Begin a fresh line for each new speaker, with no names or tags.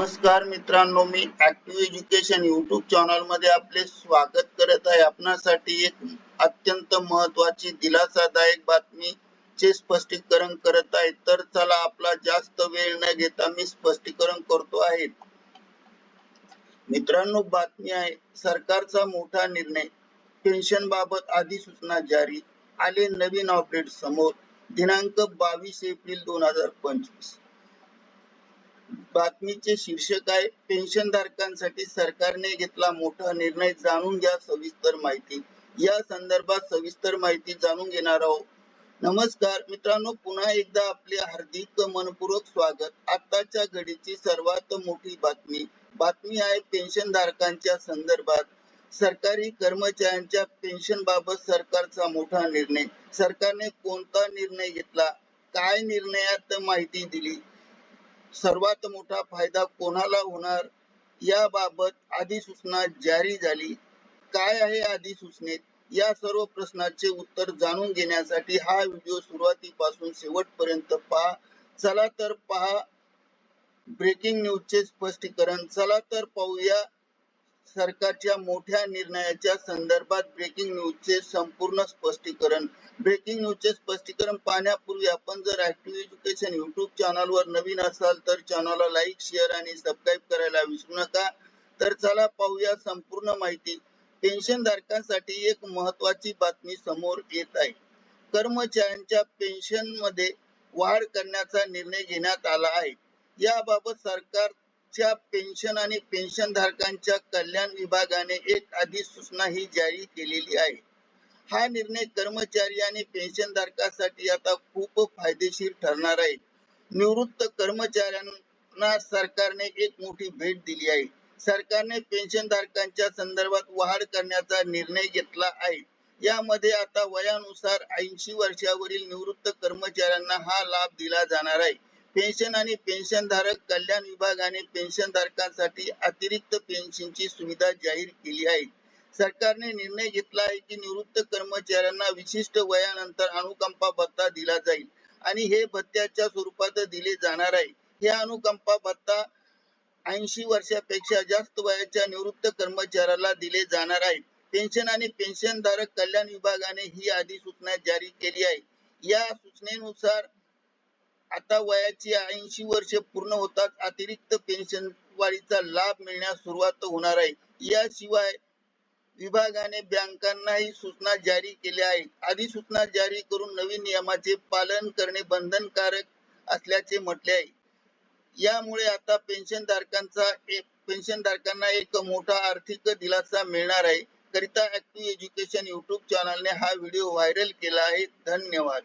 नमस्कार मित्रांनो मी ऍक्टिव्ह एज्युकेशन युट्यूब चॅनलमध्ये आपले स्वागत करत आहे. आपणासाठी एक अत्यंत महत्वाची दिलासादायक बातमी चे स्पष्टीकरण करत आहे. तर चला आपला जास्त वेळ न घेता मी स्पष्टीकरण करतो आहे. मित्रांनो बातमी आहे सरकारचा मोठा निर्णय. पेन्शन बाबत अधिसूचना जारी. आले नवीन अपडेट समोर. दिनांक बावीस एप्रिल दोन हजार पंचवीस. बातमीचे शीर्षक आहे पेन्शन धारकांसाठी सरकारने घेतला मोठा निर्णय जाणून घ्या सविस्तर माहिती. या संदर्भात सविस्तर माहिती जाणून घेणार आहोत. नमस्कार मित्रांनो पुन्हा एकदा आपले हार्दिक मनपूर्वक स्वागत. आताच्या घडीची सर्वात मोठी बातमी. बातमी आहे पेन्शन धारकांच्या संदर्भात. सरकारी कर्मचाऱ्यांच्या पेन्शन बाबत सरकारचा मोठा निर्णय. सरकारने कोणता निर्णय घेतला? काय निर्णयात माहिती दिली? सर्वात मोठा फायदा कोणाला होणार याबाबत अधिसूचना जारी झाली. काय आहे अधिसूचनेत? या सर्व प्रश्नाचे उत्तर जाणून घेण्यासाठी हा व्हिडिओ सुरुवातीपासून शेवटपर्यंत पहा. चला तर पहा. ब्रेकिंग न्यूजचे स्पष्टीकरण. चला तर पाहूया. सरकारच्या मोठ्या निर्णयाच्या संदर्भात ब्रेकिंग न्यूजचे संपूर्ण स्पष्टीकरण. ब्रेकिंग न्यूजचे स्पष्टीकरण पाहण्यापूर्वी आपण जर ऍक्टिव्ह एज्युकेशन युट्यूब चॅनलवर नवीन असाल तर चॅनलला लाईक शेअर आणि सबस्क्राईब करायला विसरू नका. तर चला पाहूया संपूर्ण माहिती. पेन्शन धारकांसाठी एक महत्वाची बातमी समोर येत आहे. कर्मचाऱ्यांच्या पेन्शनमध्ये वाढ करण्याचा निर्णय घेण्यात आला आहे. याबाबत सरकार च्या पेन्शन आणि पेन्शन धारकांच्या कल्याण विभागाने एक अधिसूचना ही जारी केलेली आहे. हा निर्णय कर्मचारी आणि पेन्शन धारकासाठी आता खूप फायदेशीर ठरणार आहे. निवृत्त कर्मचाऱ्यांना सरकारने एक मोठी भेट दिली आहे. सरकारने पेन्शन धारकांच्या संदर्भात वाढ करण्याचा निर्णय घेतला आहे. यामध्ये आता वयानुसार ऐंशी वर्षावरील निवृत्त कर्मचाऱ्यांना हा लाभ दिला जाणार आहे. पेन्शन आणि पेन्शन धारक कल्याण विभागाने पेन्शन धारकांसाठी अतिरिक्त पेन्शनची सुविधा जाहीर केली आहे. सरकारने निर्णय घेतला आहे की निवृत्त कर्मचाऱ्यांना विशिष्ट वयानंतर अनुकंपा भत्ता दिला जाईल आणि हे भत्त्याच्या स्वरूपात दिले जाणार आहे. हे अनुकंपा भत्ता ऐंशी वर्षापेक्षा जास्त वयाच्या निवृत्त कर्मचाऱ्याला दिले जाणार आहे. पेन्शन आणि पेन्शन धारक कल्याण विभागाने ही अधिसूचना जारी केली आहे. या सूचनेनुसार आता वयाची ऐंशी वर्षे पूर्ण होताच अतिरिक्त पेन्शन वाढीचा लाभ मिळण्यास सुरुवात होणार आहे. याशिवाय विभागाने बँकांनाही सूचना जारी केल्या आहेत. अधिसूचना जारी करून नवीन नियमाचे पालन करणे बंधनकारक असल्याचे म्हटले आहे. यामुळे आता पेन्शन धारकांचा एक पेन्शन धारकांना एक मोठा आर्थिक दिलासा मिळणार आहे. करिता ऍक्टिव्ह एज्युकेशन युट्यूब चॅनलने हा व्हिडिओ व्हायरल केला आहे. धन्यवाद.